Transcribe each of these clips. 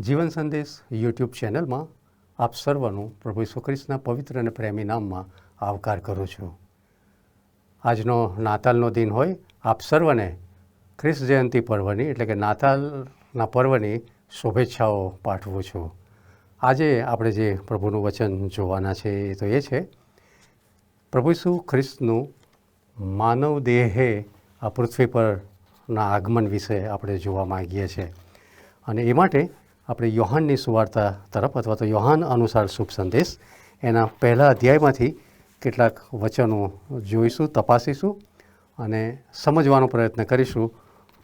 જીવન સંદેશ યુટ્યુબ ચેનલમાં આપ સર્વનું પ્રભુ ઈસુ ખ્રિસ્તના પવિત્ર અને પ્રેમી નામમાં આવકાર કરું છું. આજનો નાતાલનો દિન હોય, આપ સર્વને ખ્રિસ્ત જયંતિ પર્વની, એટલે કે નાતાલના પર્વની શુભેચ્છાઓ પાઠવું છું. આજે આપણે જે પ્રભુનું વચન જોવાના છે એ તો એ છે, પ્રભુ ઈસુ ખ્રિસ્તનું માનવ દેહે આ પૃથ્વી પરના આગમન વિશે આપણે જોવા માગીએ છીએ. અને એ માટે આપણે યોહાનની સુવાર્તા તરફ અથવા તો યોહાન અનુસાર શુભ સંદેશ. એના પહેલા અધ્યાયમાંથી કેટલાક વચનો જોઈશું, તપાસીશું અને સમજવાનો પ્રયત્ન કરીશું.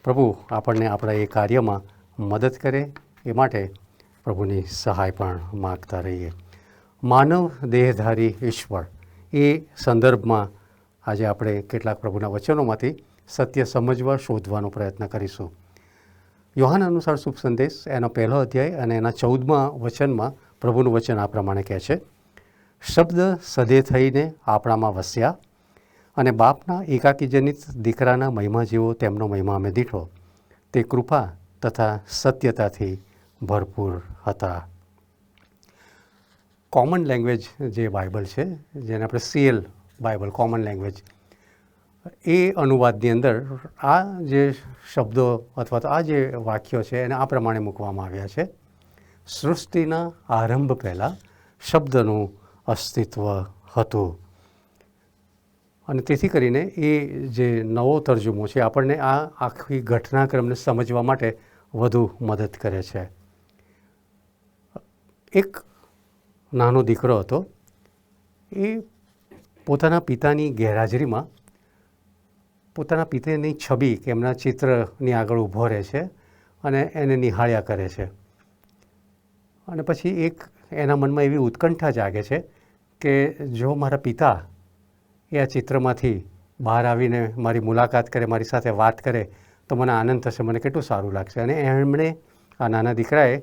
પ્રભુ આપણને આપણા એ કાર્યમાં મદદ કરે, એ માટે પ્રભુની સહાય પણ માગતા રહીએ. માનવ દેહધારી ઈશ્વર, એ સંદર્ભમાં આજે આપણે કેટલાક પ્રભુના વચનોમાંથી સત્ય સમજવા, શોધવાનો પ્રયત્ન કરીશું. યોહાન અનુસાર શુભ સંદેશ, એનો પહેલો અધ્યાય અને એના ચૌદમાં વચનમાં પ્રભુનું વચન આ પ્રમાણે કહે છે, શબ્દ સદે થઈને આપણામાં વસ્યા અને બાપના એકાકીજનિત દીકરાના મહિમા જેવો તેમનો મહિમા અમે દીઠો. તે કૃપા તથા સત્યતાથી ભરપૂર હતા. કોમન લેંગ્વેજ જે બાઇબલ છે, જેને આપણે સીએલ બાઇબલ કોમન લેંગ્વેજ એ અનુવાદની અંદર આ જે શબ્દો અથવા તો આ જે વાક્યો છે એને આ પ્રમાણે મૂકવામાં આવ્યા છે. સૃષ્ટિના આરંભ પહેલાં શબ્દનું અસ્તિત્વ હતું. અને તેથી કરીને એ જે નવો તર્જુમો છે આપણને આ આખી ઘટનાક્રમને સમજવા માટે વધુ મદદ કરે છે. એક નાનો દીકરો હતો. એ પોતાના પિતાની ગેરહાજરીમાં પોતાના પિતાની છબી કે એમના ચિત્રની આગળ ઊભો રહે છે અને એને નિહાળ્યા કરે છે. અને પછી એક એના મનમાં એવી ઉત્કંઠા જાગે છે કે જો મારા પિતા એ આ ચિત્રમાંથી બહાર આવીને મારી મુલાકાત કરે, મારી સાથે વાત કરે, તો મને આનંદ થશે, મને કેટલું સારું લાગશે. અને એમણે આ નાના દીકરાએ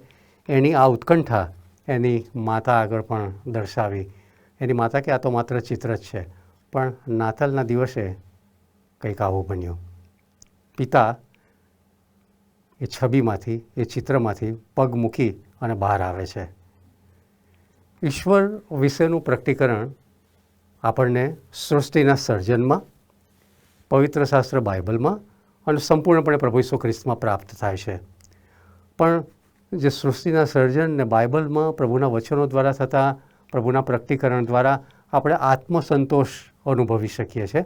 એની આ ઉત્કંઠા એની માતા આગળ પણ દર્શાવી. એની માતા કે આ તો માત્ર ચિત્ર જ છે. પણ નાતાલના દિવસે કંઈક આવું બન્યું. પિતા એ છબીમાંથી, એ ચિત્રમાંથી પગ મૂકી અને બહાર આવે છે. ઈશ્વર વિશેનું પ્રકટીકરણ આપણને સૃષ્ટિના સર્જનમાં, પવિત્ર શાસ્ત્ર બાઇબલમાં અને સંપૂર્ણપણે પ્રભુ ઈસુ ખ્રિસ્તમાં પ્રાપ્ત થાય છે. પણ જે સૃષ્ટિના સર્જન ને બાઇબલમાં પ્રભુના વચનો દ્વારા થતાં, પ્રભુના પ્રકટીકરણ દ્વારા આપણે આત્મસંતોષ અનુભવી શકીએ છીએ.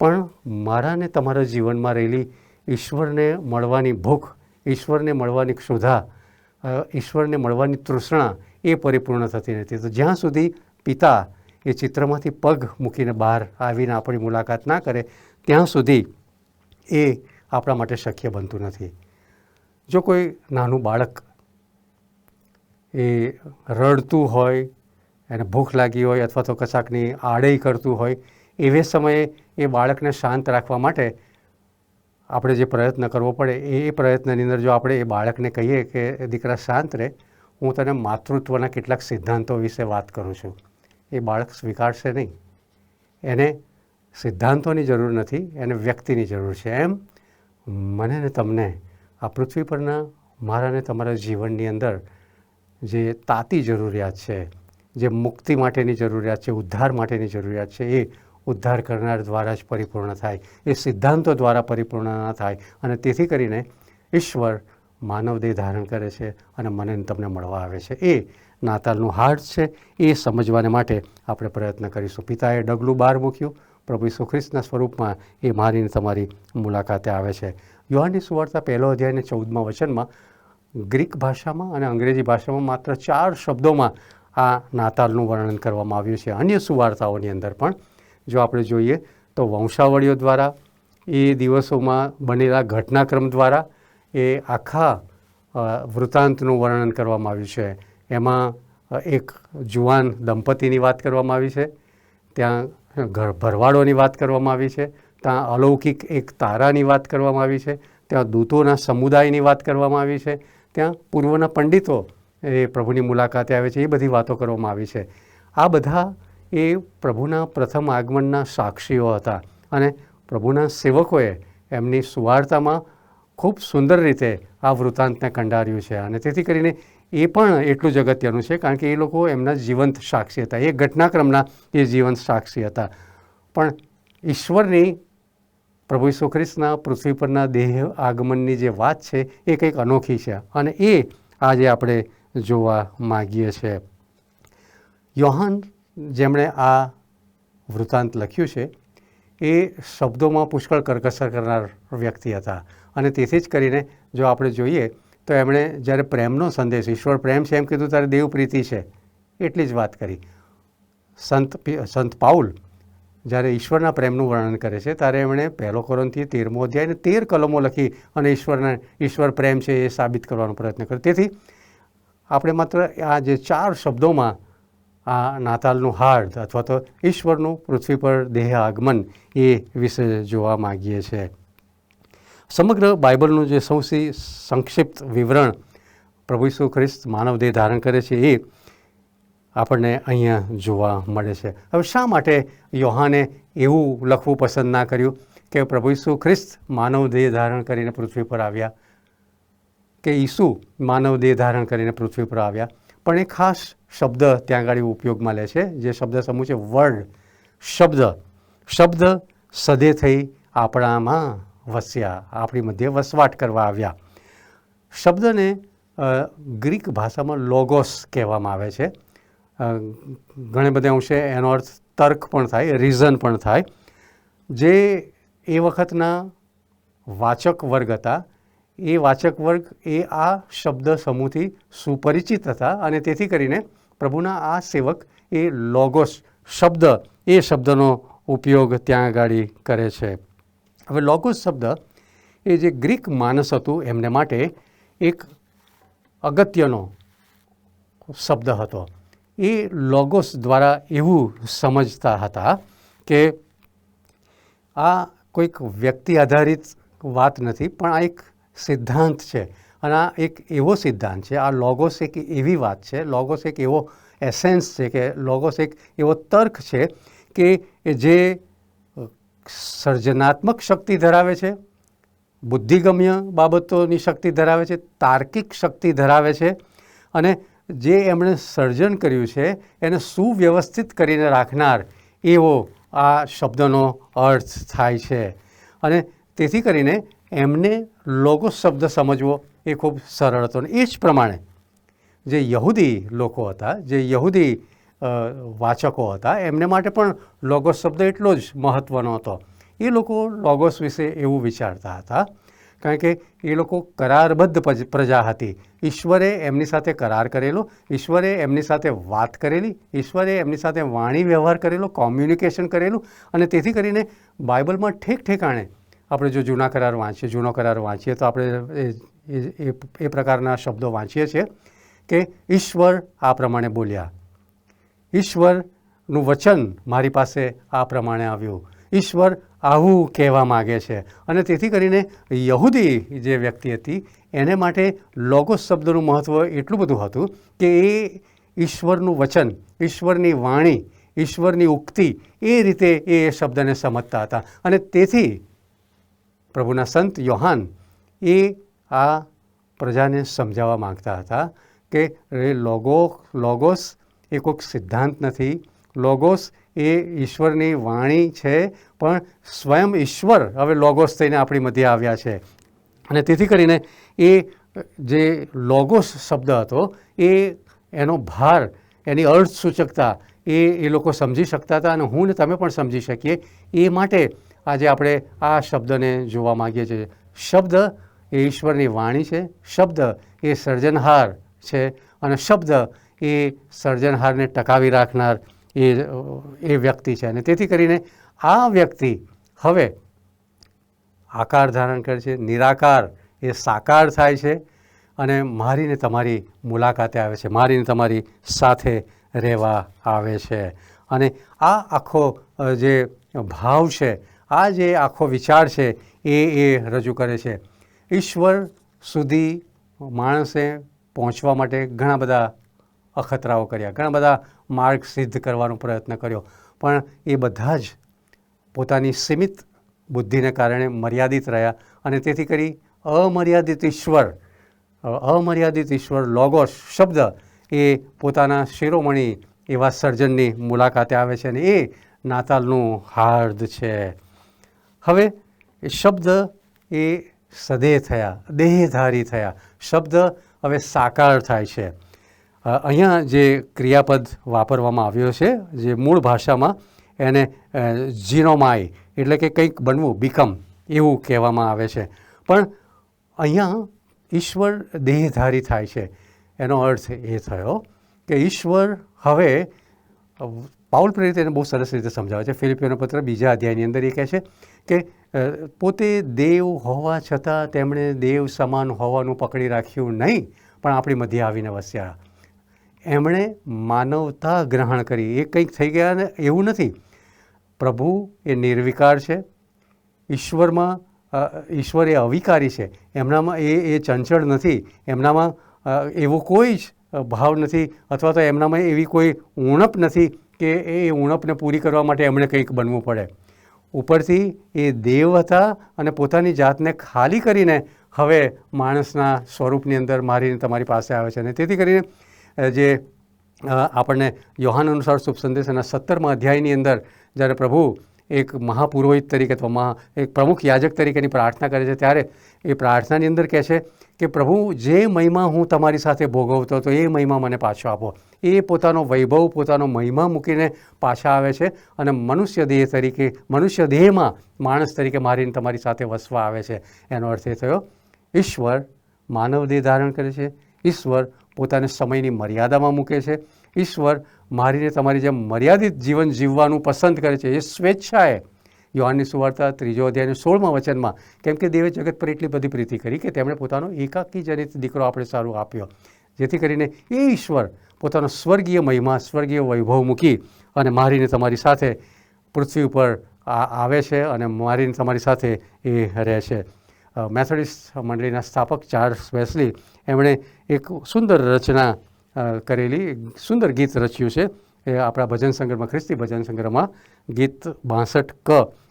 પણ મારાને તમારા જીવનમાં રહેલી ઈશ્વરને મળવાની ભૂખ, ઈશ્વરને મળવાની ક્ષુધા ઈશ્વરને મળવાની તૃષ્ણા એ પરિપૂર્ણ થતી નથી. તો જ્યાં સુધી પિતા એ ચિત્રમાંથી પગ મૂકીને બહાર આવીને આપણી મુલાકાત ના કરે, ત્યાં સુધી એ આપણા માટે શક્ય બનતું નથી. જો કોઈ નાનું બાળક એ રડતું હોય, એને ભૂખ લાગી હોય અથવા તો કશાકની આડઈ કરતું હોય એવે સમયે એ બાળકને શાંત રાખવા માટે આપણે જે પ્રયત્ન કરવો પડે, એ પ્રયત્નની અંદર જો આપણે એ બાળકને કહીએ કે દીકરા શાંત રહે, હું તને માતૃત્વના કેટલાક સિદ્ધાંતો વિશે વાત કરું છું. એ બાળક સ્વીકારશે નહીં. એને સિદ્ધાંતોની જરૂર નથી, એને વ્યક્તિની જરૂર છે. એમ મને ને તમને આ પૃથ્વી પરના મારા ને તમારા જીવનની અંદર જે તાતી જરૂરિયાત છે, જે મુક્તિ માટેની જરૂરિયાત છે, ઉદ્ધાર માટેની જરૂરિયાત છે, એ ઉદ્ધાર કરનાર દ્વારા જ પરિપૂર્ણ થાય. એ સિદ્ધાંતો દ્વારા પરિપૂર્ણ ન થાય અને તેથી કરીને ઈશ્વર માનવ દેહ ધારણ કરે છે અને મને તમને મળવા આવે છે. એ નાતાલનું હાર્ટ છે. એ સમજવાને માટે આપણે પ્રયત્ન કરીશું. પિતાએ ડગલું બહાર મૂક્યું. પ્રભુ ઈસુ ખ્રિસ્તના સ્વરૂપમાં એ મારીને તમારી મુલાકાતે આવે છે. યુહાનની સુવાર્તા પહેલો અધ્યાયને ચૌદમાં વચનમાં ગ્રીક ભાષામાં અને અંગ્રેજી ભાષામાં માત્ર ચાર શબ્દોમાં આ નાતાલનું વર્ણન કરવામાં આવ્યું છે. અન્ય સુવાર્તાઓની અંદર પણ જો આપણે જોઈએ તો વંશાવળીઓ દ્વારા એ દિવસોમાં બનેલા ઘટનાક્રમ દ્વારા એ આખા વૃત્તાંતનું વર્ણન કરવામાં આવ્યું છે. એમાં એક જુવાન દંપતીની વાત કરવામાં આવી છે. ત્યાં ઘર, ભરવાડોની વાત કરવામાં આવી છે. ત્યાં અલૌકિક એક તારાની વાત કરવામાં આવી છે. ત્યાં દૂતોના સમુદાયની વાત કરવામાં આવી છે. ત્યાં પૂર્વના પંડિતો એ પ્રભુની મુલાકાતે આવે છે. એ બધી વાતો કરવામાં આવી છે. આ બધા એ પ્રભુના પ્રથમ આગમનના સાક્ષીઓ હતા. અને પ્રભુના સેવકોએ એમની સુવાર્તામાં ખૂબ સુંદર રીતે આ વૃત્તાંતને કંડાર્યું છે. અને તેથી કરીને એ પણ એટલું જ અગત્યનું છે, કારણ કે એ લોકો એમના જીવંત સાક્ષી હતા. એ ઘટનાક્રમના એ જીવંત સાક્ષી હતા. પણ ઈશ્વરની, પ્રભુ ઈસુ ખ્રિસ્તના પૃથ્વી પરના દેહ આગમનની જે વાત છે, એ કંઈક અનોખી છે. અને એ આજે આપણે જોવા માગીએ છીએ. યોહાન જેમણે આ વૃત્તાંત લખ્યું છે, એ શબ્દોમાં પુષ્કળ કરકસર કરનાર વ્યક્તિ હતા. અને તેથી જ કરીને જો આપણે જોઈએ, તો એમણે જ્યારે પ્રેમનો સંદેશ, ઈશ્વર પ્રેમ છે એમ કીધું, ત્યારે દેવપ્રીતિ છે. એટલી જ વાત કરી. સંત સંત પાઉલ જ્યારે ઈશ્વરના પ્રેમનું વર્ણન કરે છે, ત્યારે એમણે પહેલો કોરંથી તેરમો અધ્યાયને તેર કલમો લખી અને ઈશ્વરના, ઈશ્વર પ્રેમ છે એ સાબિત કરવાનો પ્રયત્ન કર્યો. તેથી, આપણે માત્ર આ જે ચાર શબ્દોમાં આ નાતાલનું હાર્દ અથવા તો ઈશ્વરનું પૃથ્વી પર દેહ આગમન એ વિશે જોવા માગીએ છીએ. સમગ્ર બાઇબલનું જે સૌથી સંક્ષિપ્ત વિવરણ પ્રભુ ઈસુ ખ્રિસ્ત માનવ દેહ ધારણ કરે છે એ આપણને અહીંયા જોવા મળે છે. હવે શા માટે યોહાને એવું લખવું પસંદ ના કર્યું કે પ્રભુ ઈસુ ખ્રિસ્ત માનવ દેહ ધારણ કરીને પૃથ્વી પર આવ્યા? કે ઈસુ માનવ દેહ ધારણ કરીને પૃથ્વી પર આવ્યા? પણ એ ખાસ શબ્દ ત્યાં આગળ ઉપયોગમાં લે છે. જે શબ્દ સમૂહ છે વર્ડ શબ્દ. શબ્દ સદે થઈ આપણામાં વસ્યા. આપણી મધ્યે વસવાટ કરવા આવ્યા. શબ્દને ગ્રીક ભાષામાં લોગોસ કહેવામાં આવે છે. ઘણે બધે અંશે એનો અર્થ તર્ક પણ થાય રીઝન પણ થાય. જે એ વખતના વાચક વર્ગ હતા એ વાચક વર્ગ એ આ શબ્દ સમૂહથી સુપરિચિત હતા અને તેથી કરીને પ્રભુના આ સેવક એ લોગોસ શબ્દ, એ શબ્દનો ઉપયોગ ત્યાં આગળ કરે છે. હવે લોગોસ શબ્દ એ જે ગ્રીક માનસ હતું એમને માટે એક અગત્યનો શબ્દ હતો. એ લોગોસ દ્વારા એવું સમજતા હતા કે આ કોઈક વ્યક્તિ આધારિત વાત નથી, પણ આ એક સિદ્ધાંત છે. અને આ એક એવો સિદ્ધાંત છે, આ લોગોસ એક એવી વાત છે લોગોસ એક એવો એસેન્સ છે કે લોગોસ એક એવો તર્ક છે કે જે સર્જનાત્મક શક્તિ ધરાવે છે, બુદ્ધિગમ્ય બાબતોની શક્તિ ધરાવે છે, તાર્કિક શક્તિ ધરાવે છે અને જે એમણે સર્જન કર્યું છે એને સુવ્યવસ્થિત કરીને રાખનાર એવો આ શબ્દનો અર્થ થાય છે. અને તેથી કરીને એમને લોગો શબ્દ સમજવો એ ખૂબ સરળ હતો. અને એ જ પ્રમાણે જે યહૂદી લોકો હતા, જે યહૂદી વાચકો હતા, એમને માટે પણ લોગોસ શબ્દ એટલો જ મહત્ત્વનો હતો. એ લોકો લોગોસ વિશે એવું વિચારતા હતા, કારણ કે એ લોકો કરારબદ્ધ પ્રજા હતી. ઈશ્વરે એમની સાથે કરાર કરેલો, ઈશ્વરે એમની સાથે વાત કરેલી, ઈશ્વરે એમની સાથે વાણી વ્યવહાર કરેલો, કોમ્યુનિકેશન કરેલું અને તેથી કરીને બાઇબલમાં ઠેક ઠેકાણે આપણે જો જૂના કરાર વાંચીએ, જૂનો કરાર વાંચીએ, તો આપણે એ- એ- પ્રકારના શબ્દો વાંચીએ છીએ કે ઈશ્વર આ પ્રમાણે બોલ્યા. ઈશ્વરનું વચન મારી પાસે આ પ્રમાણે આવ્યું. ઈશ્વર આવું કહેવા માગે છે. અને તેથી કરીને યહૂદી જે વ્યક્તિ હતી, એને માટે લોગોસ શબ્દનું મહત્ત્વ એટલું બધું હતું કે એ ઈશ્વરનું વચન, ઈશ્વરની વાણી, ઈશ્વરની ઉક્તિ એ રીતે એ શબ્દને સમજતા હતા. અને તેથી પ્રભુના સંત યોહાન એ આ પ્રજાને સમજાવવા માંગતા હતા કે લોગો, લોગોસ એ કોઈક સિદ્ધાંત નથી. લોગોસ એ ઈશ્વરની વાણી છે, પણ સ્વયં ઈશ્વર હવે લોગોસ થઈને આપણી મધ્યે આવ્યા છે. અને તેથી કરીને એ જે લોગોસ શબ્દ હતો, એ એનો ભાર, એની અર્થ સૂચકતા એ એ લોકો સમજી શકતા હતા અને હું ને તમે પણ સમજી શકીએ. એ માટે આજે આપણે આ શબ્દને જોવા માગીએ છીએ. શબ્દ એ ઈશ્વરની વાણી છે, શબ્દ એ સર્જનહાર છે અને શબ્દ એ સર્જનહારને ટકાવી રાખનાર એ એ વ્યક્તિ છે અને તેથી કરીને આ વ્યક્તિ હવે આકાર ધારણ કરે છે, નિરાકાર એ સાકાર થાય છે અને મારીને તમારી મુલાકાતે આવે છે, મારીને તમારી સાથે રહેવા આવે છે. અને આ આખો જે ભાવ છે આ જે આખો વિચાર છે, એ એ રજૂ કરે છે. ઈશ્વર સુધી માણસે પહોંચવા માટે ઘણા બધા અખતરાઓ કર્યા, ઘણા બધા માર્ગ સિદ્ધ કરવાનો પ્રયત્ન કર્યો. પણ એ બધા જ પોતાની સીમિત બુદ્ધિને કારણે મર્યાદિત રહ્યા અને તેથી કરી અમર્યાદિત ઈશ્વર અમર્યાદિત ઈશ્વર લોગોસ શબ્દ એ પોતાના શિરોમણી એવા સર્જનની મુલાકાતે આવે છે અને એ નાતાલનું હાર્દ છે. હવે એ શબ્દ એ સદેહ થયા, દેહધારી થયા. શબ્દ હવે સાકાર થાય છે. અહીંયા જે ક્રિયાપદ વાપરવામાં આવ્યો છે, જે મૂળ ભાષામાં એને જીનોમાય એટલે કે કંઈક બનવું, બીકમ, એવું કહેવામાં આવે છે. પણ અહીંયા ઈશ્વર દેહધારી થાય છે. એનો અર્થ એ થયો કે ઈશ્વર હવે પાઉલ પ્રેરિત એને બહુ સરસ રીતે સમજાવે છે. ફિલિપિયોનો પત્ર બીજા અધ્યાયની અંદર એ કહે છે કે પોતે દેવ હોવા છતાં તેમણે દેવ સમાન હોવાનું પકડી રાખ્યું નહીં, પણ આપણી મધ્ય આવીને વસ્યા. એમણે માનવતા ગ્રહણ કરી. એ કંઈક થઈ ગયા ને એવું નથી. પ્રભુ એ નિર્વિકાર છે. ઈશ્વરમાં ઈશ્વર એ અવિકારી છે. એમનામાં એ એ ચંચળ નથી. એમનામાં એવો કોઈ જ ભાવ નથી અથવા તો એમનામાં એવી કોઈ ઉણપ નથી. કે એ ઉણપને પૂરી કરવા માટે એમણે કંઈક બનવું પડે. ઉપરથી એ દેવ હતા અને પોતાની જાતને ખાલી કરીને હવે માણસના સ્વરૂપની અંદર મારીને તમારી પાસે આવે છે. અને તેથી કરીને જે આપણને યોહાન અનુસાર શુભ સંદેશના સત્તરમા અધ્યાયની અંદર જ્યારે પ્રભુ એક મહાપુરોહિત તરીકે અથવા મહા, એક પ્રમુખ યાજક તરીકેની પ્રાર્થના કરે છે, ત્યારે એ પ્રાર્થનાની અંદર કહે છે કે પ્રભુ, જે મહિમા હું તમારી સાથે ભોગવતો હતો એ મહિમા મને પાછો આપો. એ પોતાનો વૈભવ, પોતાનો મહિમા મૂકીને પાછા આવે છે અને મનુષ્ય દેહ તરીકે, મનુષ્ય દેહમાં માણસ તરીકે મારીને તમારી સાથે વસવા આવે છે. એનો અર્થ એ થયો, ઈશ્વર માનવ દેહ ધારણ કરે છે, ઈશ્વર પોતાને સમયની મર્યાદામાં મૂકે છે, ઈશ્વર મારીને તમારી જેમ મર્યાદિત જીવન જીવવાનું પસંદ કરે છે. એ સ્વેચ્છાએ યોહાનની સુવાર્તા ત્રીજો અધ્યાયને સોળમાં વચનમાં, કેમ કે દેવે જગત પર એટલી બધી પ્રીતિ કરી કે તેમણે પોતાનો એકાકી જનિત દીકરો આપણે સારું આપ્યો. જેથી કરીને એ ઈશ્વર પોતાનો સ્વર્ગીય મહિમા, સ્વર્ગીય વૈભવ મૂકી અને મારીને તમારી સાથે પૃથ્વી ઉપર આવે છે અને મારીને તમારી સાથે એ રહે છે. મેથોડિસ્ટ મંડળીના સ્થાપક ચાર્લ્સ વેસ્લી એમણે એક સુંદર રચના કરેલી, સુંદર ગીત રચ્યું છે. એ આપણા ભજન સંગ્રહમાં, ખ્રિસ્તી ભજન સંગ્રહમાં ગીત બાસઠ ક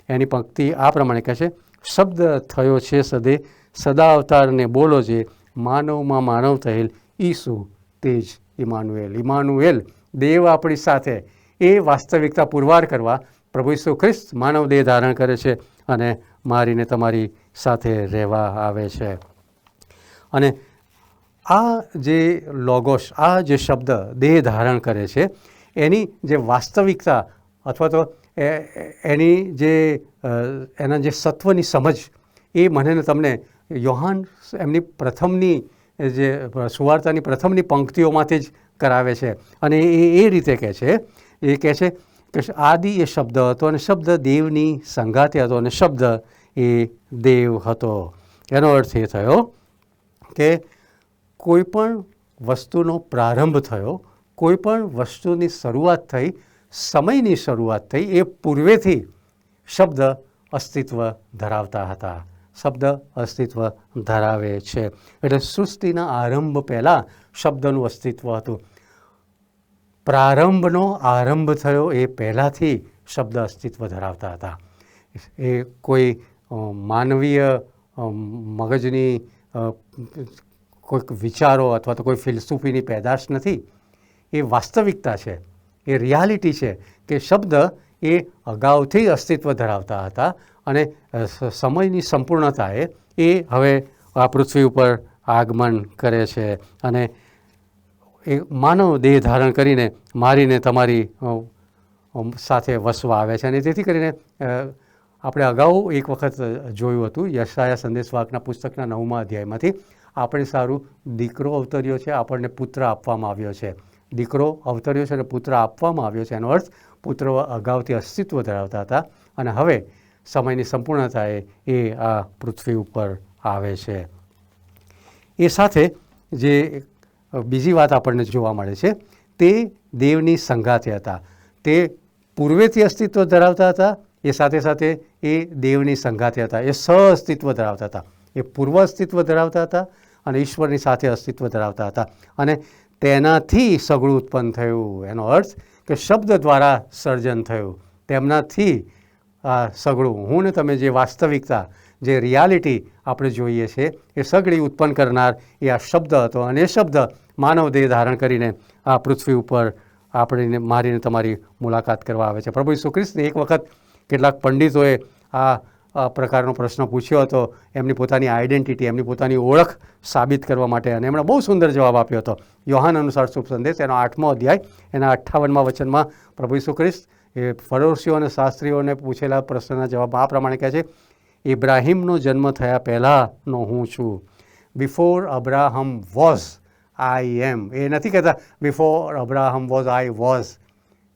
એની પંક્તિ આ પ્રમાણે કહે છે. શબ્દ થયો છે સદે, સદા અવતારને બોલો જે, માનવમાં માનવ થયેલ ઈસુ, તેજ ઇમાનુએલ ઇમાનુએલ દેવ આપણી સાથે એ વાસ્તવિકતા પુરવાર કરવા પ્રભુ ઈસુ ખ્રિસ્ત માનવ દેહ ધારણ કરે છે અને મારીને તમારી સાથે રહેવા આવે છે. અને આ જે લોગોસ, આ જે શબ્દ દેહ ધારણ કરે છે, એની જે વાસ્તવિકતા અથવા તો એની જે એના જે સત્વની સમજ, એ મને તમને, યોહાન એમની પ્રથમની જે સુવાર્તાની પ્રથમની પંક્તિઓમાંથી જ કરાવે છે. અને એ એ રીતે કહે છે, એ કહે છે કે આદિ એ શબ્દ હતો અને શબ્દ દેવની સંગાતે હતો અને શબ્દ એ દેવ હતો. એનો અર્થ એ થયો કે કોઈ પણ વસ્તુનો પ્રારંભ થયો કોઈપણ વસ્તુની શરૂઆત થઈ, સમયની શરૂઆત થઈ, એ પૂર્વેથી શબ્દ અસ્તિત્વ ધરાવતા હતા. શબ્દ અસ્તિત્વ ધરાવે છે. એટલે સૃષ્ટિના આરંભ પહેલાં શબ્દનું અસ્તિત્વ હતું. પ્રારંભનો આરંભ થયો એ પહેલાંથી શબ્દ અસ્તિત્વ ધરાવતા હતા. એ કોઈ માનવીય મગજની કોઈક વિચારો અથવા તો કોઈ ફિલસૂફીની પેદાશ નથી. એ વાસ્તવિકતા છે. એ રિયાલિટી છે કે શબ્દ એ અગાઉથી અસ્તિત્વ ધરાવતા હતા. અને સમયની સંપૂર્ણતાએ એ હવે આ પૃથ્વી ઉપર આગમન કરે છે અને એ માનવ દેહ ધારણ કરીને મારીને તમારી સાથે વસવા આવે છે અને તેથી કરીને આપણે અગાઉ એક વખત જોયું હતું યશાયા સંદેશવાકના પુસ્તકના નવમા અધ્યાયમાંથી આપણે સારું દીકરો અવતર્યો છે, આપણને પુત્ર આપવામાં આવ્યો છે. દીકરો અવતર્યો છે અને પુત્ર આપવામાં આવ્યો છે. એનો અર્થ પુત્ર અગાઉથી અસ્તિત્વ ધરાવતા હતા અને હવે સમયની સંપૂર્ણતાએ એ આ પૃથ્વી ઉપર આવે છે. એ સાથે જે બીજી વાત આપણને જોવા મળે છે, તે દેવની સંગાથે હતા. તે પૂર્વેથી અસ્તિત્વ ધરાવતા હતા, એ સાથે સાથે એ દેવની સંગાથે હતા. એ સહઅસ્તિત્વ ધરાવતા હતા. એ પૂર્વ અસ્તિત્વ ધરાવતા હતા અને ઈશ્વરની સાથે અસ્તિત્વ ધરાવતા હતા. અને તેનાથી સગળું ઉત્પન્ન થયું. એનો અર્થ કે શબ્દ દ્વારા સર્જન થયું. તેમનાથી આ સગળું હું ને તમે જે વાસ્તવિકતા, જે રિયાલિટી આપણે જોઈએ છે, એ સગળી ઉત્પન્ન કરનાર એ આ શબ્દ હતો અને એ શબ્દ માનવ દેહ ધારણ કરીને આ પૃથ્વી ઉપર આપણે મારીને તમારી મુલાકાત કરવા આવે છે. પ્રભુ ઈસુ એક વખત કેટલાક પંડિતોએ આ પ્રકારનો પ્રશ્ન પૂછ્યો હતો. એમની પોતાની આઈડેન્ટિટી એમની પોતાની ઓળખ સાબિત કરવા માટે અને એમણે બહુ સુંદર જવાબ આપ્યો હતો. યોહાન અનુસાર શુભ સંદેશ, એનો આઠમો અધ્યાય, એના અઠ્ઠાવનમાં વચનમાં પ્રભુ ઈસુ એ ફરોશીઓ અને શાસ્ત્રીઓને પૂછેલા પ્રશ્નના જવાબ આ પ્રમાણે કહે છે, ઇબ્રાહિમનો જન્મ થયા પહેલાંનો હું છું. Before Abraham was I am એ નથી કહેતા before Abraham was I was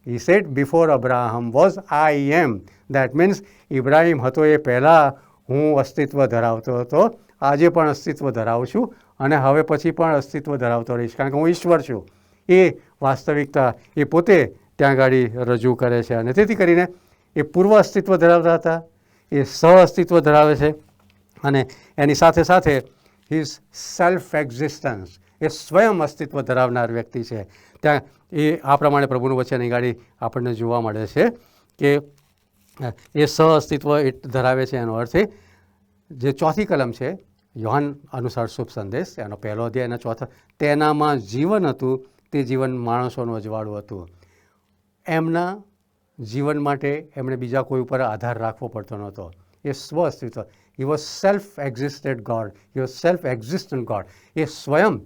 E set before Abraham was I am that means Ibrahim હતો એ પહેલાં હું અસ્તિત્વ ધરાવતો હતો. આજે પણ અસ્તિત્વ ધરાવું છું અને હવે પછી પણ અસ્તિત્વ ધરાવતો રહીશ. કારણ કે હું ઈશ્વર છું. એ વાસ્તવિકતા એ પોતે ત્યાં ગાડી રજૂ કરે છે. અને તેથી કરીને એ પૂર્વ અસ્તિત્વ ધરાવતા હતા. એ સહ અસ્તિત્વ ધરાવે છે. અને એની સાથે સાથે હિઝ સેલ્ફ એક્ઝિસ્ટન્સ એ સ્વયં અસ્તિત્વ ધરાવનાર વ્યક્તિ છે. ત્યાં એ આ પ્રમાણે પ્રભુનું વચન ગાડી આપણને જોવા મળે છે કે, એ સહ અસ્તિત્વ ધરાવે છે એનો અર્થ એ, જે ચોથી કલમ છે, યોહાન અનુસાર શુભ સંદેશ, એનો પહેલો અધ્યાય એના ચોથા, તેનામાં જીવન હતું, તે જીવન માણસોનું અજવાળું હતું. એમના જીવન માટે એમણે બીજા કોઈ ઉપર આધાર રાખવો પડતો નહોતો. એ સ્વ અસ્તિત્વ he was self existed God he was self existent God એ સ્વયં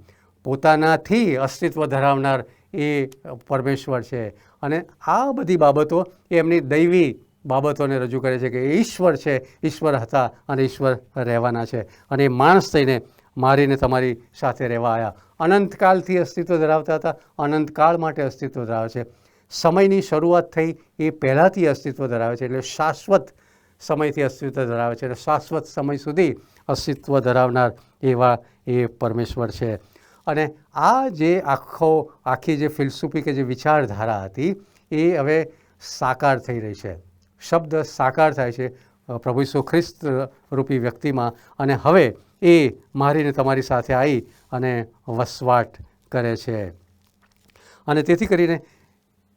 પોતાનાથી અસ્તિત્વ ધરાવનાર એ પરમેશ્વર છે. અને આ બધી બાબતો એ એમની દૈવી બાબતોને રજૂ કરે છે કે ઈશ્વર છે, ઈશ્વર હતા અને ઈશ્વર રહેવાના છે. અને એ માણસ થઈને મારીને તમારી સાથે રહેવા આવ્યા અનંતકાળથી અસ્તિત્વ ધરાવતા હતા, અનંતકાળ માટે અસ્તિત્વ ધરાવે છે. સમયની શરૂઆત થઈ એ પહેલાંથી અસ્તિત્વ ધરાવે છે એટલે શાશ્વત સમયથી અસ્તિત્વ ધરાવે છે એટલે શાશ્વત સમય સુધી અસ્તિત્વ ધરાવનાર એવા એ પરમેશ્વર છે. અને આ જે આખો, આખી જે ફિલસુફી કે જે વિચારધારા હતી એ હવે સાકાર થઈ રહી છે. શબ્દ સાકાર થાય છે પ્રભુ ઈસુ ખ્રિસ્ત રૂપી વ્યક્તિમાં અને હવે એ મારીને તમારી સાથે આવી અને વસવાટ કરે છે. અને તેથી કરીને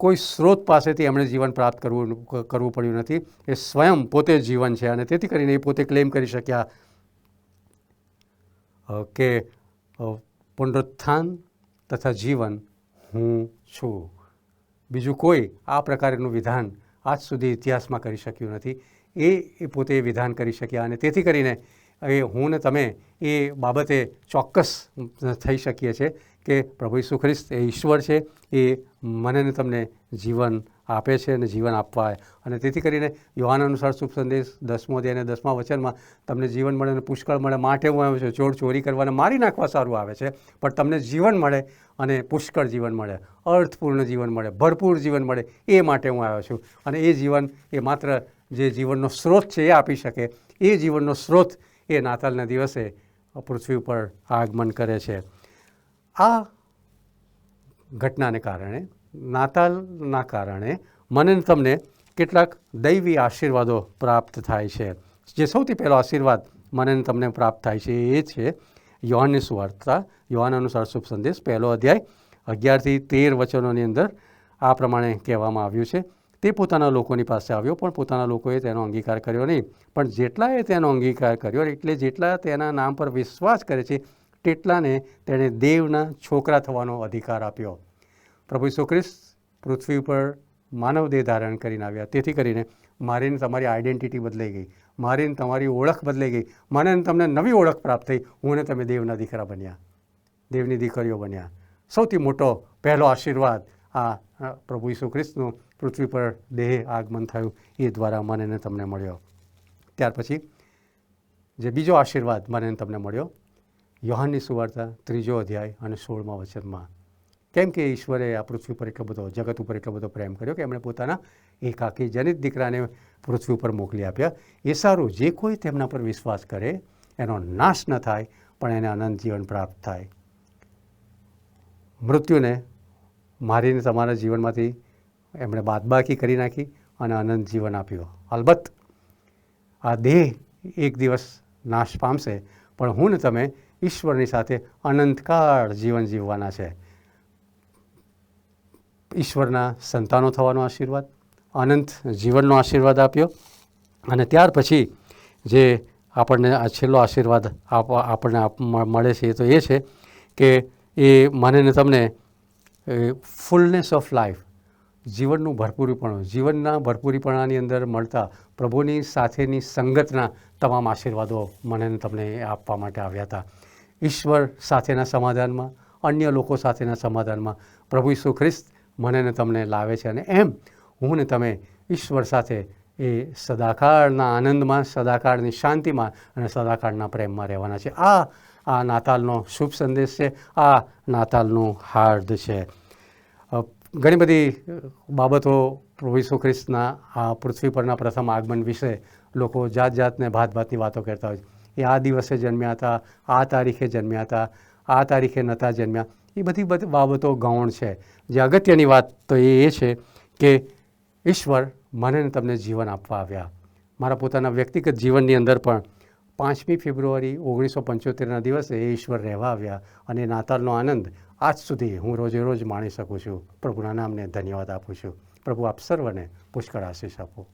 કોઈ સ્ત્રોત પાસેથી એમણે જીવન પ્રાપ્ત કરવું કરવું પડ્યું નથી. એ સ્વયં પોતે જીવન છે અને તેથી કરીને એ પોતે ક્લેમ કરી શક્યા. કે પુનરુત્થાન તથા જીવન હું છું. બીજું કોઈ આ પ્રકારનું વિધાન આજ સુધી ઇતિહાસમાં કરી શક્યું નથી. એ એ પોતે વિધાન કરી શક્યા અને તેથી કરીને એ હું ને તમે એ બાબતે ચોક્કસ થઈ શકીએ છીએ. કે પ્રભુ ઈસુ ખ્રિસ્ત એ ઈશ્વર છે, એ મને ને તમને જીવન આપે છે અને જીવન આપવા અને તેથી કરીને યુવાન અનુસાર શુભ સંદેશ દસમો અધ્યાય અને દસમા વચનમાં તમને જીવન મળે અને પુષ્કળ મળે. માટે હું આવ્યો છું, ચોર ચોરી કરવાને મારી નાખવા સારું આવે છે, પણ તમને જીવન મળે અને પુષ્કળ જીવન મળે, અર્થપૂર્ણ જીવન મળે, ભરપૂર જીવન મળે, એ માટે હું આવ્યો છું. અને એ જીવન એ માત્ર જે જીવનનો સ્ત્રોત છે એ આપી શકે, એ જીવનનો સ્ત્રોત એ નાતાલના દિવસે પૃથ્વી ઉપર આગમન કરે છે. આ ઘટનાને કારણે, નાતાલના કારણે મને તમને કેટલાક દૈવી આશીર્વાદો પ્રાપ્ત થાય છે. જે સૌથી પહેલો આશીર્વાદ મને તમને પ્રાપ્ત થાય છે એ છે યોહાનની સુવાર્તા. યોહાન અનુસાર શુભ સંદેશ, પહેલો અધ્યાય, અગિયારથી તેર વચનોની અંદર આ પ્રમાણે કહેવામાં આવ્યું છે. તે પોતાના લોકોની પાસે આવ્યો, પણ પોતાના લોકોએ તેનો અંગીકાર કર્યો નહીં. પણ જેટલાએ તેનો અંગીકાર કર્યો, એટલે જેટલા તેના નામ પર વિશ્વાસ કરે છે તેટલાને તેણે દેવના છોકરા થવાનો અધિકાર આપ્યો. પ્રભુ ઈસુ ખ્રિસ્ત પૃથ્વી ઉપર માનવ દેહ ધારણ કરીને આવ્યા. તેથી કરીને મારીને તમારી આઈડેન્ટિટી બદલાઈ ગઈ. મારીને તમારી ઓળખ બદલાઈ ગઈ. મને તમને નવી ઓળખ પ્રાપ્ત થઈ. હું તમે દેવના દીકરા બન્યા. દેવની દીકરીઓ બન્યા. સૌથી મોટો પહેલો આશીર્વાદ આ પ્રભુ ઈસુ ખ્રિસ્તનું પૃથ્વી પર દેહ આગમન થયું એ દ્વારા મને તમને મળ્યો. ત્યાર પછી જે બીજો આશીર્વાદ મને તમને મળ્યો યોહાનની સુવાર્તા ત્રીજો અધ્યાય અને સોળમા વચનમાં. કેમ કે ઈશ્વરે આ પૃથ્વી પર એટલો બધો, જગત ઉપર એટલો બધો પ્રેમ કર્યો કે એમણે પોતાના એકાકી જનિત દીકરાને પૃથ્વી ઉપર મોકલી આપ્યા. એ સારું જે કોઈ તેમના પર વિશ્વાસ કરે, એનો નાશ ન થાય, પણ એને અનંત જીવન પ્રાપ્ત થાય. મૃત્યુને મારીને તમારા જીવનમાંથી એમણે બાદબાકી કરી નાખી અને અનંત જીવન આપ્યું. અલબત્ત, આ દેહ એક દિવસ નાશ પામશે, પણ હું ને તમે ઈશ્વરની સાથે અનંતકાળ જીવન જીવવાના છે. ઈશ્વરના સંતાનો થવાનો આશીર્વાદ, અનંત જીવનનો આશીર્વાદ આપ્યો અને ત્યાર પછી જે આપણને આ છેલ્લો આશીર્વાદ આપ આપણને મળે છે એ તો એ છે કે એ મને ને તમને ફૂલનેસ ઓફ લાઈફ જીવનનું ભરપૂરીપણું, જીવનના ભરપૂરીપણાની અંદર મળતા પ્રભુની સાથેની સંગતના તમામ આશીર્વાદો મને તમને આપવા માટે આવ્યા હતા. ઈશ્વર સાથેના સમાધાનમાં, અન્ય લોકો સાથેના સમાધાનમાં. પ્રભુ ઈસુ ખ્રિસ્ત મને ને તમને લાવે છે અને એમ હું ને તમે ઈશ્વર સાથે એ સદાકાળના આનંદમાં, સદાકાળની શાંતિમાં અને સદાકાળના પ્રેમમાં રહેવાના છે આ આ નાતાલનો શુભ સંદેશ છે. આ નાતાલનું હાર્દ છે. ઘણી બધી બાબતો પ્રભુ ઈસુ ખ્રિસ્તના આ પૃથ્વી પરના પ્રથમ આગમન વિશે લોકો જાત જાતને ભાત ભાતની વાતો કરતા હોય છે. એ આ દિવસે જન્મ્યા હતા, આ તારીખે જન્મ્યા હતા, આ તારીખે નહોતા જન્મ્યા. એ બધી બાબતો ગૌણ છે. જે અગત્યની વાત તો એ એ છે કે ઈશ્વર મને તમને જીવન આપવા આવ્યા. મારા પોતાના વ્યક્તિગત જીવનની અંદર પણ પાંચમી ફેબ્રુઆરી ઓગણીસો પંચોતેરના દિવસે એ ઈશ્વર રહેવા આવ્યા અને નાતાલનો આનંદ આજ સુધી હું રોજે રોજ માણી શકું છું. પ્રભુના નામને ધન્યવાદ આપું છું. પ્રભુ આપ સર્વને પુષ્કળ આશીષ આપો.